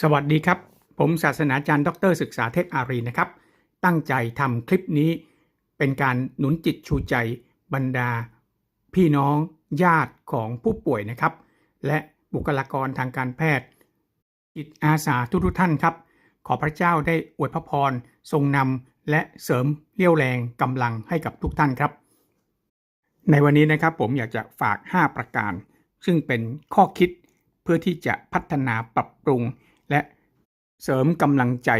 สวัสดีครับ ผมศาสนาจารย์ ดร ศึกษาเทพอารีนะครับ ตั้งใจทำคลิปนี้ เป็นการหนุนจิตชูใจบรรดา พี่น้องญาติของผู้ป่วยนะครับ และบุคลากรทางการแพทย์ จิตอาสาทุกๆท่านครับ ขอพระเจ้าได้อวยพระพรทรงนำและเสริมเรี่ยวแรงกำลังให้กับทุกท่านครับ ในวันนี้นะครับผมอยากจะฝาก 5 ประการ ซึ่งเป็นข้อคิดเพื่อที่จะพัฒนาปรับปรุง เสริมกำลังใจ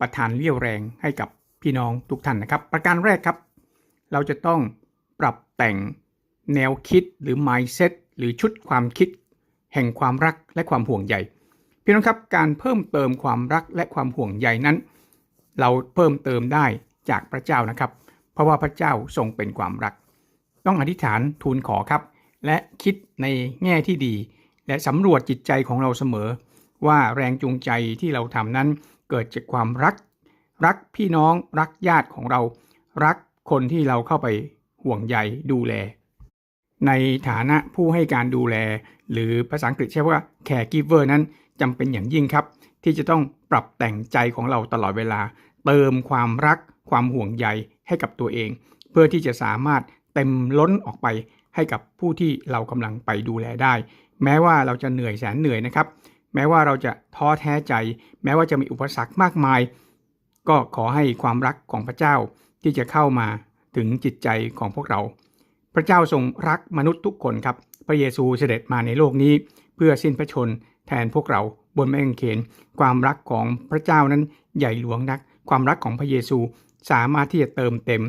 ประทานเรี่ยวแรงให้กับพี่น้องทุกท่านนะครับ ประการแรกครับ เราจะต้องปรับแต่งแนวคิดหรือ mindset หรือชุดความคิด แห่งความรักและความห่วงใยพี่น้องครับการเพิ่มเติมความรักและความห่วงใยนั้น เราเพิ่มเติมได้จากพระเจ้านะครับ เพราะว่าพระเจ้าทรงเป็นความรัก ต้องอธิษฐานทูลขอครับ และคิดในแง่ที่ดี และสำรวจจิตใจของเราเสมอ ว่าแรงจูงใจที่เราทำนั้นเกิดจากความรัก รักพี่น้องรักญาติของเรา รักคนที่เราเข้าไปห่วงใยดูแล ในฐานะผู้ให้การดูแล หรือภาษาอังกฤษใช้ว่า caregiver นั้นจำเป็นอย่างยิ่งครับ ที่จะต้องปรับแต่งใจของเราตลอดเวลา เติมความรักความห่วงใยให้กับตัวเอง เพื่อที่จะสามารถเต็มล้นออกไปให้กับผู้ที่เรากำลังไปดูแลได้ แม้ว่าเราจะเหนื่อยแสนเหนื่อยนะครับ แม้ว่าเราจะท้อแท้ใจ แม้ว่าจะมีอุปสรรคมากมาย ก็ขอให้ความรักของพระเจ้าที่จะเข้ามาถึงจิตใจของพวกเรา พระเจ้าทรงรักมนุษย์ทุกคนครับ พระเยซูเสด็จมาในโลกนี้ เพื่อสิ้นพระชนแทนพวกเราบนไม้กางเขน ความรักของพระเจ้านั้นใหญ่หลวงนัก ความรักของพระเยซูสามารถที่จะเติมเต็ม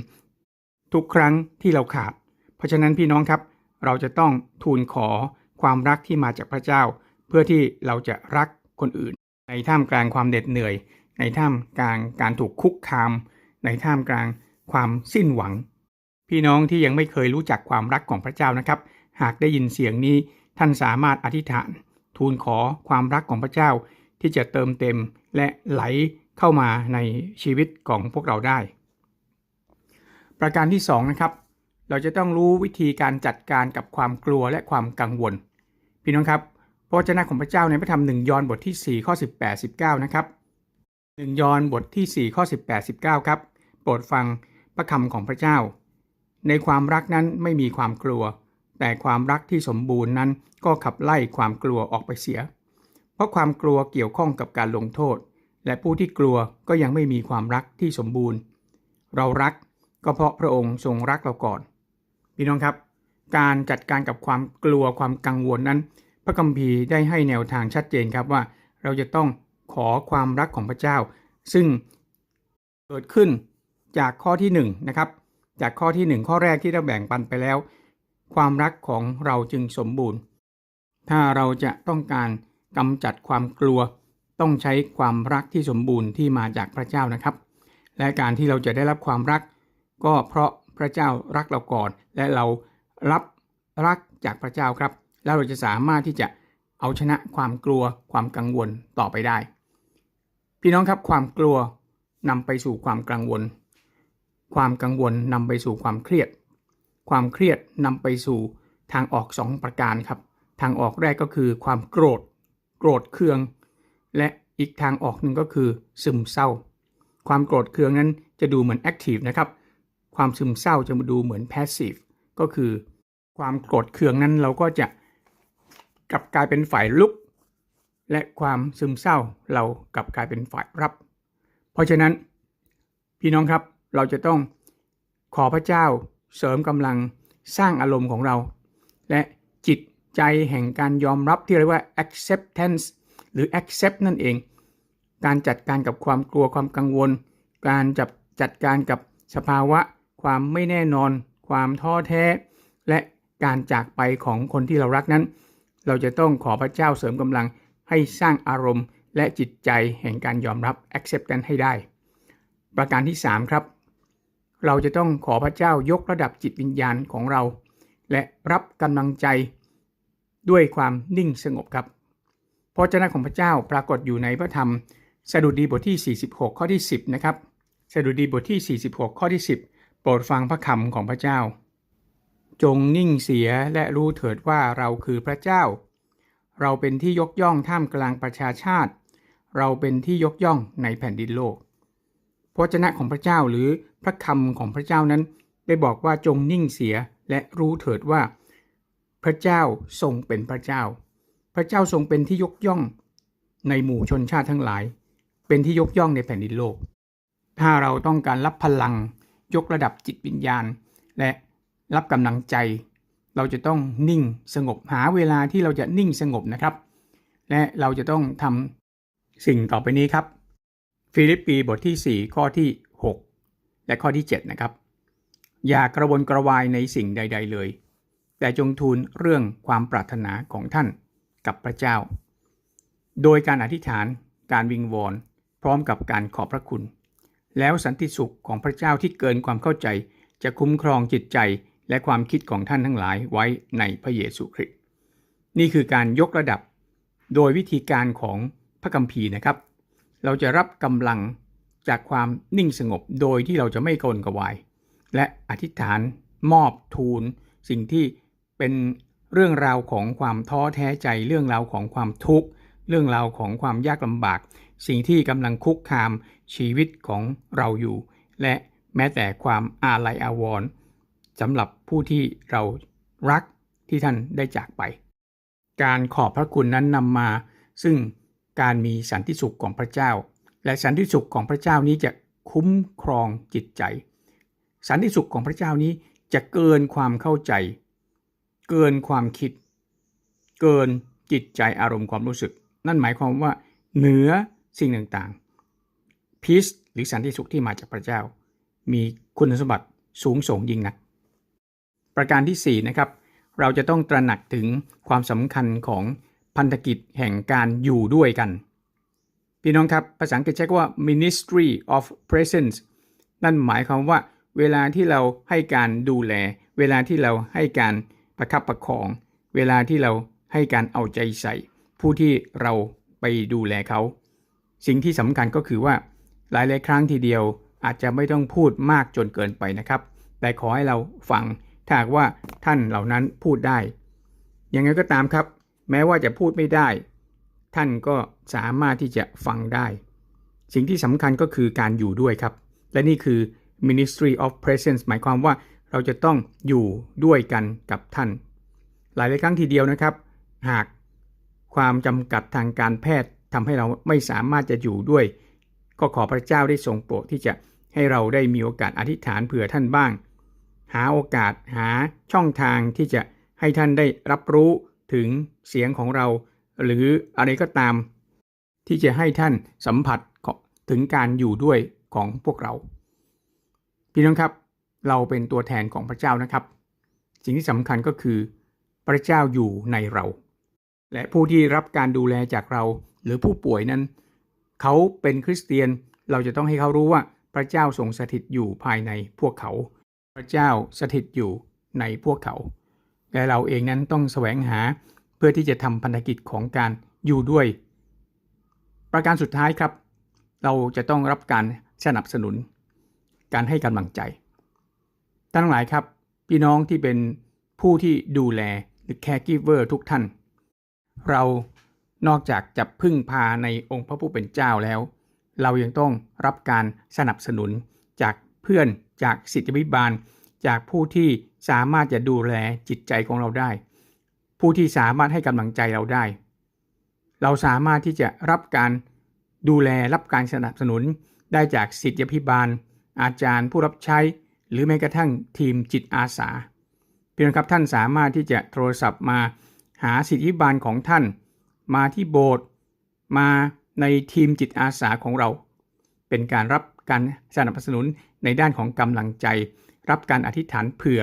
ทุกครั้งที่เราขาด เพราะฉะนั้นพี่น้องครับ เราจะต้องทูลขอความรักที่มาจากพระเจ้า พื่อที่เราจะรักคนอื่น ในท่ามกลางความเหน็ดเหนื่อย ในท่ามกลางการถูกคุกคาม ในท่ามกลางความสิ้นหวัง พี่น้องที่ยังไม่เคยรู้จักความรักของพระเจ้านะครับ หากได้ยินเสียงนี้ท่านสามารถอธิษฐาน ทูลขอความรักของพระเจ้าที่จะเติมเต็มและไหลเข้ามาในชีวิตของพวกเราได้ ประการที่2นะครับเราจะต้องรู้วิธีการจัดการกับความกลัวและความกังวล พี่น้องครับ ระวจนะของพระเจ้าในพระธรรมหนึ่งยอห์นบทที่ 4 ข้อ 18 19 นะครับหนึ่งยอห์นบทที่ 4 ข้อ 18 19 ครับ โปรดฟังพระคำของพระเจ้า ในความรักนั้นไม่มีความกลัว แต่ความรักที่สมบูรณ์นั้นก็ขับไล่ความกลัวออกไปเสีย เพราะความกลัวเกี่ยวข้องกับการลงโทษ และผู้ที่กลัวก็ยังไม่มีความรักที่สมบูรณ์ เรารักก็เพราะพระองค์ทรงรักเราก่อน พี่น้องครับ การจัดการกับความกลัวความกังวลนั้น พระคัมภีร์ได้ให้แนวทางชัดเจนครับว่า เราจะต้องขอความรักของพระเจ้า ซึ่งเกิดขึ้นจากข้อที่1นนะครับจากข้อที่ 1 ข้อแรกที่เราแบ่งปันไปแล้ว ความรักของเราจึงสมบูรณ์ ถ้าเราจะต้องการกำจัดความกลัว ต้องใช้ความรักที่สมบูรณ์ที่มาจากพระเจ้านะครับ และการที่เราจะได้รับความรัก ก็เพราะพระเจ้ารักเราก่อน และเรารับรักจากพระเจ้าครับ แล้วเราจะสามารถที่จะเอาชนะความกลัวความกังวลต่อไปได้ พี่น้องครับความกลัวนำไปสู่ความกังวล ความกังวลนำไปสู่ความเครียด ความเครียดนำไปสู่ทางออกสองประการครับ ทางออกแรกก็คือความโกรธ โกรธเคือง และอีกทางออกหนึ่งก็คือซึมเศร้า ความโกรธเคืองนั้นจะดูเหมือนแอคทีฟนะครับ ความซึมเศร้าจะมาดูเหมือนแพสซีฟก็คือ ความโกรธเคืองนั้นเราก็จะ กลับกลายเป็นฝ่ายลุก และความซึมเศร้าเรากลับกลายเป็นฝ่ายรับ เพราะฉะนั้น พี่น้องครับเราจะต้องขอพระเจ้าเสริมกำลังสร้างอารมณ์ของเรา และจิตใจแห่งการยอมรับที่เรียกว่า acceptance หรือ accept นั่นเอง การจัดการกับความกลัวความกังวล การจับจัดการกับสภาวะ ความไม่แน่นอน ความท้อแท้ และการจากไปของคนที่เรารักนั้น เราจะต้องขอพระเจ้าเสริมกำลังให้สร้างอารมณ์และจิตใจแห่งการยอมรับ acceptance ให้ได้ ประการที่ 3 ครับ เราจะต้องขอพระเจ้ายกระดับจิตวิญญาณของเรา และรับกำลังใจด้วยความนิ่งสงบครับพระเจ้าของพระเจ้าปรากฏอยู่ในพระธรรม สดุดีบทที่ 46 ข้อที่ 10 นะครับ สดุดีบทที่ 46 ข้อที่ 10 โปรดฟังพระคำของพระเจ้า จงนิ่งเสียและรู้เถิดว่าเราคือพระเจ้า เราเป็นที่ยกย่องท่ามกลางประชาชาติ เราเป็นที่ยกย่องในแผ่นดินโลกพระวจนะของพระเจ้าหรือพระคำของพระเจ้านั้น ได้บอกว่าจงนิ่งเสียและรู้เถิดว่า พระเจ้าทรงเป็นพระเจ้า พระเจ้าทรงเป็นที่ยกย่อง ในหมู่ชนชาติทั้งหลาย เป็นที่ยกย่องในแผ่นดินโลก ถ้าเราต้องการรับพลังยกระดับจิตวิญญาณ และ รับกำลังใจ เราจะต้องนิ่งสงบหาเวลาที่เราจะนิ่งสงบนะครับ และเราจะต้องทำสิ่งต่อไปนี้ครับ ฟิลิปปีบทที่ 4 ข้อที่ 6 และข้อที่ 7 นะครับ อย่ากระวนกระวายในสิ่งใด ๆ เลย แต่จงทูลเรื่องความปรารถนาของท่านกับพระเจ้า โดยการอธิษฐานการวิงวอนพร้อมกับการขอบพระคุณ แล้วสันติสุขของพระเจ้าที่เกินความเข้าใจจะคุ้มครองจิตใจ และความคิดของท่านทั้งหลายไว้ในพระเยซูคริสต์นี่คือการยกระดับ โดยวิธีการของพระคัมภีร์นะครับ เราจะรับกำลังจากความนิ่งสงบโดยที่เราจะไม่กลนกวาย และอธิษฐานมอบทูล สิ่งที่เป็นเรื่องราวของความท้อแท้ใจ เรื่องราวของความทุกข์ เรื่องราวของความยากลำบาก สิ่งที่กำลังคุกคามชีวิตของเราอยู่ และแม้แต่ความอาลัยอาวรณ์ สำหรับผู้ที่เรารักที่ท่านได้จากไป การขอบพระคุณนั้นนำมา ซึ่งการมีสันติสุขของพระเจ้า และสันติสุขของพระเจ้านี้จะคุ้มครองจิตใจ สันติสุขของพระเจ้านี้จะเกินความเข้าใจ เกินความคิด เกินจิตใจอารมณ์ความรู้สึก นั่นหมายความว่าเหนือสิ่งต่างๆพีซหรือสันติสุขที่มาจากพระเจ้า มีคุณสมบัติสูงส่งยิ่งนัก ประการที่4นะครับเราจะต้องตระหนักถึงความสำคัญของพันธกิจแห่งการอยู่ด้วยกัน พี่น้องครับ ภาษาอังกฤษใช้คว่า ministry of presence นั่นหมายความว่า เวลาที่เราให้การดูแล เวลาที่เราให้การประคับประคอง เวลาที่เราให้การเอาใจใส่ ผู้ที่เราไปดูแลเขา สิ่งที่สำคัญก็คือว่า หลายๆครั้งทีเดียวอาจจะไม่ต้องพูดมากจนเกินไปนะครับ แต่ขอให้เราฟัง ถ้าว่าท่านเหล่านั้นพูดได้ ยังไงก็ตามครับ แม้ว่าจะพูดไม่ได้ ท่านก็สามารถที่จะฟังได้ สิ่งที่สำคัญก็คือการอยู่ด้วยครับ และนี่คือ ministry of presence หมายความว่าเราจะต้องอยู่ด้วยกันกับท่าน หลายๆครั้งทีเดียวนะครับ หากความจำกัดทางการแพทย์ทำให้เราไม่สามารถจะอยู่ด้วย ก็ขอพระเจ้าได้ทรงโปรดที่จะให้เราได้มีโอกาสอธิษฐานเผื่อท่านบ้าง หาโอกาสหาช่องทางที่จะให้ท่านได้รับรู้ถึงเสียงของเรา หรืออะไรก็ตาม ที่จะให้ท่านสัมผัสถึงการอยู่ด้วยของพวกเรา พี่น้องครับ เราเป็นตัวแทนของพระเจ้านะครับ สิ่งที่สำคัญก็คือ พระเจ้าอยู่ในเรา และผู้ที่รับการดูแลจากเรา หรือผู้ป่วยนั้น เขาเป็นคริสเตียนเราจะต้องให้เขารู้ว่าพระเจ้าทรงสถิตอยู่ภายในพวกเขา พระเจ้าสถิตอยู่ในพวกเขา และเราเองนั้นต้องแสวงหาเพื่อที่จะทำพันธกิจของการอยู่ด้วย ประการสุดท้ายครับ เราจะต้องรับการสนับสนุน การให้กำลังใจท่านทั้งหลายครับ พี่น้องที่เป็นผู้ที่ดูแลหรือ caregiver ทุกท่าน เรานอกจากจะพึ่งพาในองค์พระผู้เป็นเจ้าแล้ว เรายังต้องรับการสนับสนุนจากเพื่อน จากสิทธิบิบาล จากผู้ที่สามารถจะดูแลจิตใจของเราได้ ผู้ที่สามารถให้กำลังใจเราได้ เราสามารถที่จะรับการดูแลรับการสนับสนุน ได้จากสิทธิพิบาล อาจารย์ผู้รับใช้ หรือแม้กระทั่งทีมจิตอาสาเพียงครับท่านสามารถที่จะโทรศัพท์มาหาสิทธิพิบาลของท่าน มาที่โบสถ์มาในทีมจิตอาสาของเรา เป็นการรับการสนับสนุน ในด้านของกำลังใจ รับการอธิษฐานเผื่อ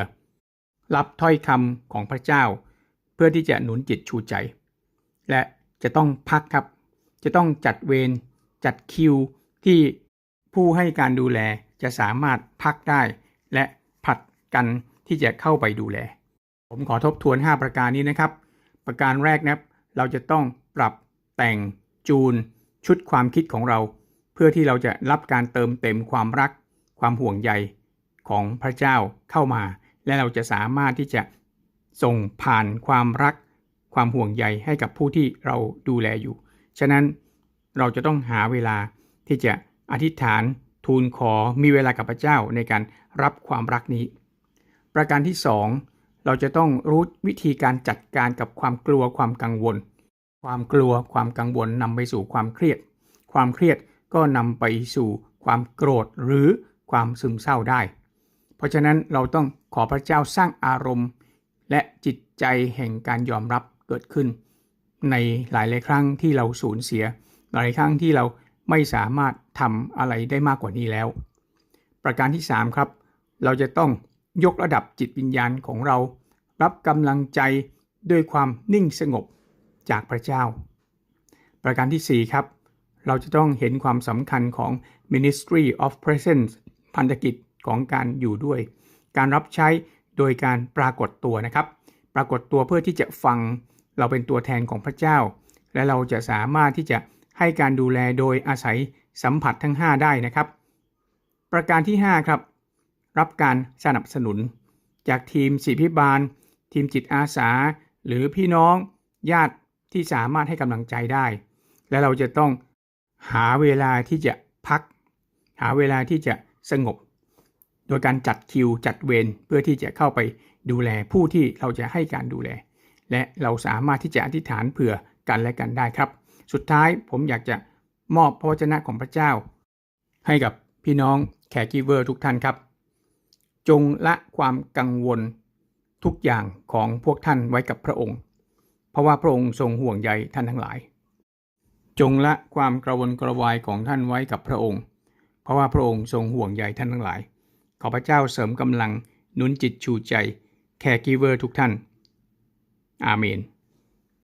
รับถ้อยคำของพระเจ้า เพื่อที่จะหนุนจิตชูใจ และจะต้องพักครับ จะต้องจัดเวรจัดคิวที่ผู้ให้การดูแลจะสามารถพักได้ และผัดกันที่จะเข้าไปดูแล ผมขอทบทวน 5 ประการนี้นะครับ ประการแรกนะรเราจะต้องปรับแต่งจูนชุดความคิดของเรา เพื่อที่เราจะรับการเติมเต็มความรัก ความห่วงใยของพระเจ้าเข้ามา และเราจะสามารถที่จะส่งผ่านความรัก ความห่วงใยให้กับผู้ที่เราดูแลอยู่ ฉะนั้นเราจะต้องหาเวลาที่จะอธิษฐานทูลขอมีเวลากับพระเจ้าในการรับความรักนี้ ประการที่ 2 เราจะต้องรู้วิธีการจัดการกับความกลัวความกังวล ความกลัวความกังวลนำไปสู่ความเครียด ความเครียดก็นำไปสู่ความโกรธหรือ ความซึมเศร้าได้ เพราะฉะนั้นเราต้องขอพระเจ้าสร้างอารมณ์ และจิตใจแห่งการยอมรับเกิดขึ้น ในหลายหลายครั้งที่เราสูญเสีย หลายครั้งที่เราไม่สามารถทำอะไรได้มากกว่านี้แล้ว ประการที่ 3 ครับ เราจะต้องยกระดับจิตวิญญาณของเรา รับกำลังใจด้วยความนิ่งสงบจากพระเจ้า ประการทีสี่4 ครับ เราจะต้องเห็นความสำคัญของ Ministry of Presence พันธกิจของการอยู่ด้วย การรับใช้โดยการปรากฏตัวนะครับ ปรากฏตัวเพื่อที่จะฟังเราเป็นตัวแทนของพระเจ้า และเราจะสามารถที่จะให้การดูแลโดยอาศัยสัมผัสทั้ง 5 ได้นะครับ ประการที่ 5 ครับ รับการสนับสนุน จากทีมศิพิบาล ทีมจิตอาสา หรือพี่น้องญาติที่สามารถให้กำลังใจได้ และเราจะต้องหาเวลาที่จะพัก หาเวลาที่จะ สงบ โดยการจัดคิวจัดเวรเพื่อที่จะเข้าไปดูแลผู้ที่เราจะให้การดูแล และเราสามารถที่จะอธิษฐานเผื่อกันและกันได้ครับ สุดท้ายผมอยากจะมอบพระวจนะของพระเจ้า ให้กับพี่น้องแคร์กิเวอร์ทุกท่านครับ จงละความกังวลทุกอย่างของพวกท่านไว้กับพระองค์ เพราะว่าพระองค์ทรงห่วงใยท่านทั้งหลาย จงละความกระวนกระวายของท่านไว้กับพระองค์ เพราะว่าพระองค์ทรงห่วงใยท่านทั้งหลาย ขอพระเจ้าเสริมกำลังหนุนจิตชูใจแคร์กิเวอร์ทุกท่าน อาเมน